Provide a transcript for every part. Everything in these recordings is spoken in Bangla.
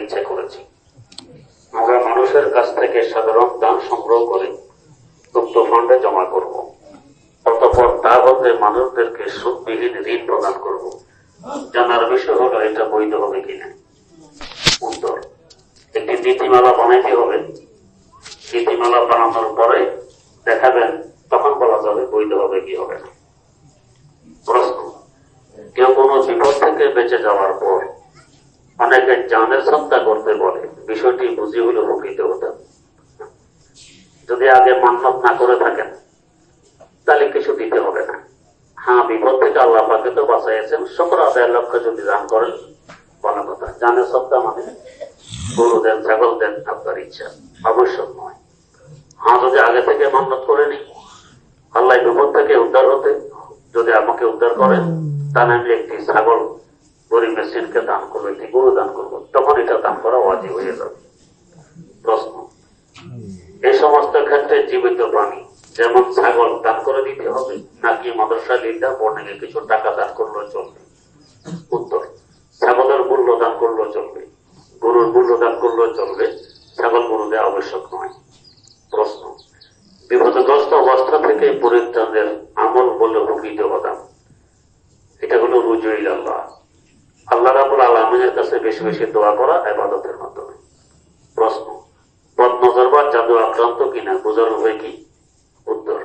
ইচ্ছে করেছি। আমরা মানুষের কাছ থেকে সাধারণ দান সংগ্রহ করে গুপ্ত ফান্ডে জমা করব। অতঃপর তা হতে মানুষদেরকে সুদবিহীন ঋণ প্রদান করব। জানার বিষয় হলো, এটা বৈধ হবে কিনা? উত্তর, একটি নীতিমালা বানাইতে হবে। নীতিমালা বানানোর পরে দেখাবেন, তখন বলা যাবে বৈধ হবে কি হবে না। প্রশ্ন, কেউ কোনো বিপদ থেকে বেঁচে যাওয়ার পর অনেকে জানের সত্তা করতে বলে। বিষয়টি বুঝি হলে উপকৃত হতেন যদি আগে মান্যত না করে থাকেন, তাহলে কিছু দিতে হবে না। হ্যাঁ বিপদ থেকে আল্লাহ পাকে তো বাঁচাইছেন শুক্র আদায়ের লক্ষ্যে যদি দান করেন, ভালো কথা। জানের সত্তা মানে গরু দেন, ছাগল দেন, আপনার ইচ্ছা। আবশ্যক নয়। হ্যাঁ যদি আগে থেকে মান্যত করে নি আল্লাহ বিপদ থেকে উদ্ধার হতে, যদি আমাকে উদ্ধার করেন, তাহলে আমি একটি ছাগল গরিব দান করব, একটি গরু দান করব, তখন এটা দান করা অজীব হয়ে যাবে। প্রশ্ন। এই সমস্ত ক্ষেত্রে জীবিত প্রাণী, যেমন ছাগল দান করে দিতে হবে, নাকি মাদ্রাসা লিডার বর্ণিকে কিছু টাকা দান করলেও চলবে। উত্তর, ছাগলের মূল্য দান করলেও চলবে। গরুর মূল্য দান করলেও চলবে, ছাগল গরু দেওয়া আবশ্যক নয়। প্রশ্ন। বিপদগ্রস্ত অবস্থা থেকে পরিত্রাণের আমল বলে উপকৃত হতাম। এটা হলো রুজুইল আল্লাহ। আল্লাহ রাবুল আলমিনের কাছে বেশি বেশি দোয়া করা এবাদতের মাধ্যমে। প্রশ্ন বদনজর বা জাদু আক্রান্ত কিনা, বোঝার উপায় কি? উত্তর,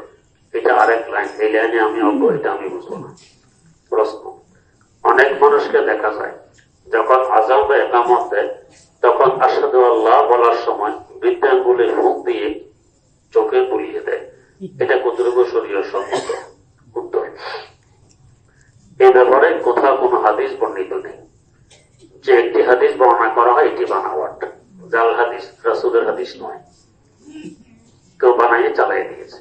এটা আরেক লাইন, এই লাইনে আমি অজ্ঞ, এটা আমি বুঝব না। প্রশ্ন, অনেক মানুষকে দেখা যায়, যখন আজাম বা একামত দেয়, তখন আসাদু আল্লাহ বলার সময় বৃদ্ধাঙ্গুলে মুখ দিয়ে চোখে বুলিয়ে দেয়। এটা কতটুকু শরীয় সম্মত উত্তর এই ব্যাপারে কোথাও কোনো হাদিস বর্ণিত নেই। যে একটি হাদিস বর্ণনা করা হয়, এটি বানাওয়াট জাল হাদিস, রাসুলের হাদিস নয়। কেউ বানাইয়ে চালাই দিয়েছে।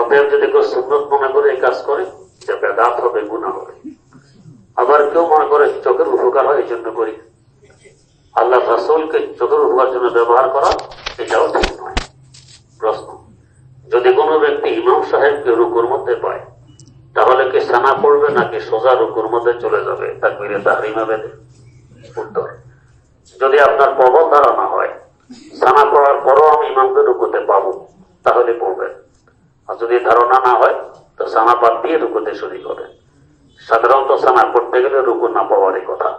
অতএব যদি কেউ সুন্নত মনে করে এই কাজ করে যে বেদাত হবে গুণা হবে। আবার কেউ মনে করে চোখের উপকার হয়, এই জন্য করি। আল্লাহ রাসুলকে চোখের উপকার জন্য ব্যবহার করা, এটাও ঠিক নয়। প্রশ্ন, যদি কোনো ব্যক্তি ইমাম সাহেবকে রুকুর মধ্যে পায়, তাহলে কি সানা পড়বে নাকি সোজা রুকুর মধ্যে চলে যাবে তার মেরে তাহরিমা বেঁধে? উত্তর যদি আপনার প্রবল ধারণা হয়, সানা পড়ার পরও আমি ইমামকে রুকুতে পাবো, তাহলে পড়বেন। আর যদি ধারণা না হয়, তো সানা বাদ দিয়ে রুকুতে শুরু করবেন। সাধারণত সানা পড়তে গেলে রুকু না পাওয়ারই কথা।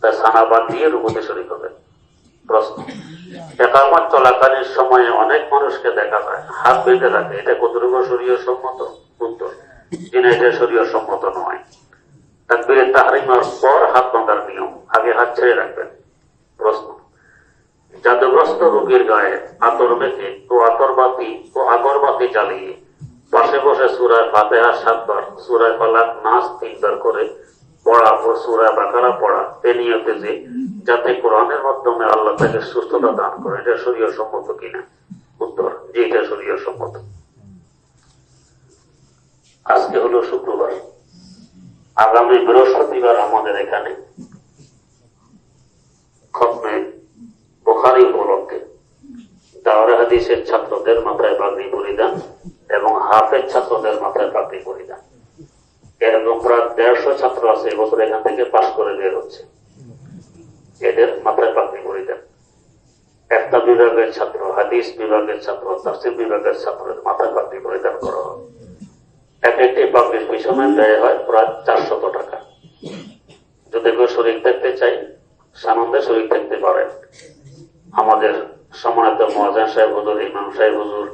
তাই সানা বাদ দিয়ে রুকুতে শুরু করবেন। প্রশ্ন। একামত চলাকালীন সময়ে অনেক মানুষকে দেখা যায়, হাত বেঁধে রাখে। এটা কতটুকু শরীয় সম্মত? উত্তর। যিনি এটা শরীয় সম্মত নয়। তাকবীরের তাহারিমার পর হাত বাঁধার নিয়ম। আগে হাত ছেড়ে রাখবেন। প্রশ্ন। জাদুগ্রস্ত রোগীর গায়ে আতর মেখে ও আতরবাতি ও আগরবাতি জ্বালিয়ে পাশে বসে সুরায় ফাতেহা সাতবার, সুরায় ফালাক নাচ তিনবার করে পড়া ও সুরায় বাকারা পড়া, এ নিয়তে যে যাতে কোরআনের মাধ্যমে আল্লাহ তাকে সুস্থতা দান করে এটা শরীয় সম্মত কিনা? উত্তর যে এটা শরীয় সম্মত আজকে হলো শুক্রবার। আগামী বৃহস্পতিবার আমাদের এখানে হাদিসের ছাত্রদের মাথায় পাগড়ি পরিধান এবং হাফের ছাত্রদের মাথায় পাগড়ি পরিধান এরকম প্রায় দেড়শো ছাত্র আছে এবছর এখান থেকে পাশ করে বের হচ্ছে। এদের মাথায় পাগড়ি পরিধান একটা বিভাগের ছাত্র, হাদিস বিভাগের ছাত্র, তাফসির বিভাগের ছাত্রের মাথায় পাগড়ি পরিধান করা হবে এক একটি পাগড়ির পিছনে ব্যয় হয় প্রায় চারশত টাকা। যদি কেউ শরীর থাকতে চাই সানন্দে শরীর থাকতে পারেন। আমাদের সমানিত মহাজান সাহেব হুজুর ইমাম সাহেব হুজুর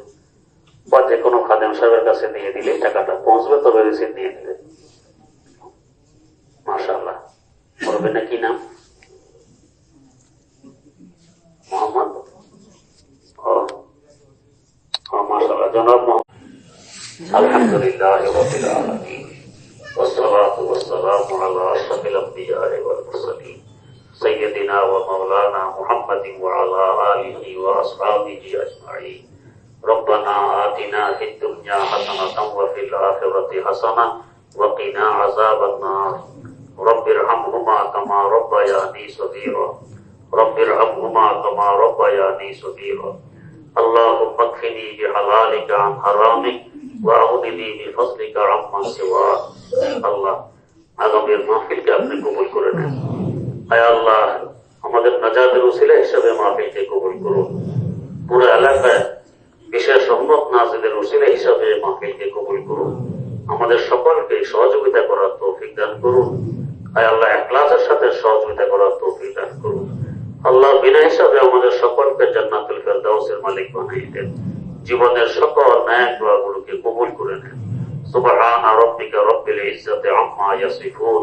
বা যে কোনো খাদেম সাহেবের কাছে দিয়ে দিলে টাকাটা পৌঁছবে তবে রিসিভ দিয়ে দিবে মাশাল্লাহ বলবেন না কি নাম মোহাম্মদ ও ও মাশাল্লাহ জনাব মোহাম্মদ الحمد لله رب العالمين والصلاة والسلام على أشرف الأنبياء والمرسلين سیدنا و مولانا محمد وعلى آله وأصحابه أجمعين ربنا آتنا في الدنيا حسنة وفي الآخرة حسنة وقنا عذاب النار. رب ارحمهما كما ربياني صغيرا رب ارحمهما كما ربياني صغيرا اللهم اكفني بحلالك عن حرامك واغنني بفضلك عمن سواك الله اغفر ما فيك ابنك وملك رحمك আল্লাহ, আমাদের নাজাত যাদের উসিলা হিসাবে মাহফিলকে কবুল করুন। পুরো এলাকায় বিশেষ সম্মত নাজিদের উসিলা হিসাবে মাহফিলকে কবুল করুন। আমাদের সকলকে সহযোগিতা করার তৌফিক দান করুন। আল্লাহ সাথে সহযোগিতা করার তৌফিক দান করুন। আল্লাহ বিনা হিসাবে আমাদের সকলকে জান্নাতুল ফেরদাউসের মালিক বানিয়ে দেন। জীবনের সকল ন্যায় দোয়াগুলোকে কবুল করে নেন। সুবহান রাব্বিকা রব্বিল আম্মা ইয়াসিফুন।